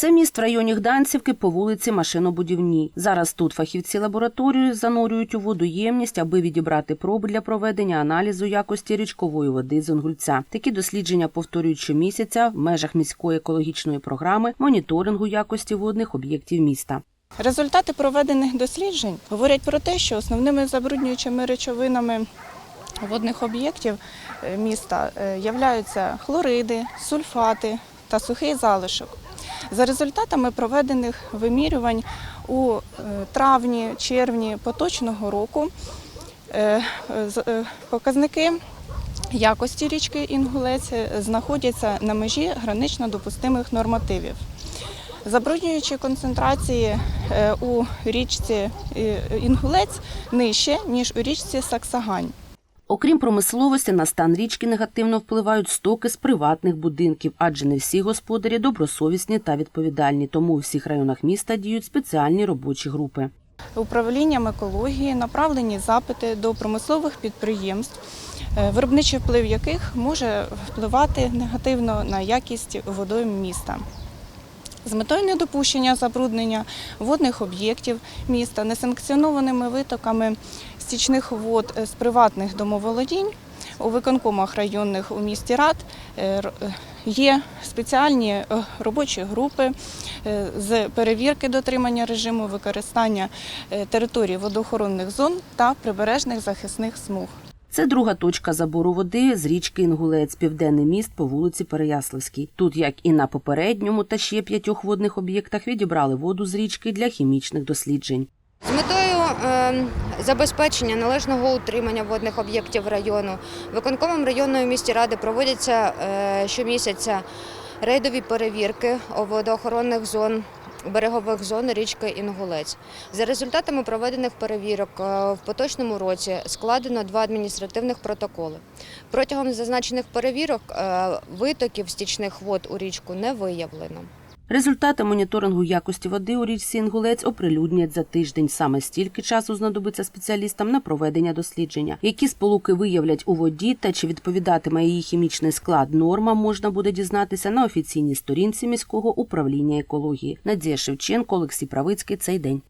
Це міст в районі Гданцівки по вулиці Машинобудівній. Зараз тут фахівці лабораторії занурюють у воду ємність, аби відібрати проби для проведення аналізу якості річкової води з Інгульця. Такі дослідження повторюють щомісяця в межах міської екологічної програми моніторингу якості водних об'єктів міста. Результати проведених досліджень говорять про те, що основними забруднюючими речовинами водних об'єктів е, міста е, являються хлориди, сульфати та сухий залишок. За результатами проведених вимірювань у е, травні, червні поточного року е, е, показники якості річки Інгулець знаходяться на межі гранично допустимих нормативів. Забруднюючі концентрації у річці Інгулець нижче, ніж у річці Саксагань. Окрім промисловості, на стан річки негативно впливають стоки з приватних будинків, адже не всі господарі добросовісні та відповідальні. Тому у всіх районах міста діють спеціальні робочі групи. Управлінням екології направлені запити до промислових підприємств, е, виробничий вплив яких може впливати негативно на якість водойм міста. З метою недопущення забруднення водних об'єктів міста несанкціонованими витоками стічних вод з приватних домоволодінь у виконкомах районних у місті Рад е, е, є спеціальні е, робочі групи з перевірки дотримання режиму використання територій водоохоронних зон та прибережних захисних смуг. Це друга точка забору води з річки Інгулець, південний міст по вулиці Переяславській. Тут, як і на попередньому та ще п'ятьох водних об'єктах, відібрали воду з річки для хімічних досліджень. З метою е, забезпечення належного утримання водних об'єктів району виконкомом районної місті ради проводяться е, щомісяця рейдові перевірки водоохоронних зон. Берегових зон річки Інгулець. За результатами проведених перевірок е, в поточному році складено два адміністративних протоколи. Протягом зазначених перевірок е, витоків стічних вод у річку не виявлено. Результати моніторингу якості води у річці Інгулець оприлюднять за тиждень. Саме стільки часу знадобиться спеціалістам на проведення дослідження. Які сполуки виявлять у воді та чи відповідатиме її хімічний склад нормам, можна буде дізнатися на офіційній сторінці міського управління екології. Надія Шевченко, Олексій Правицький. Цей день.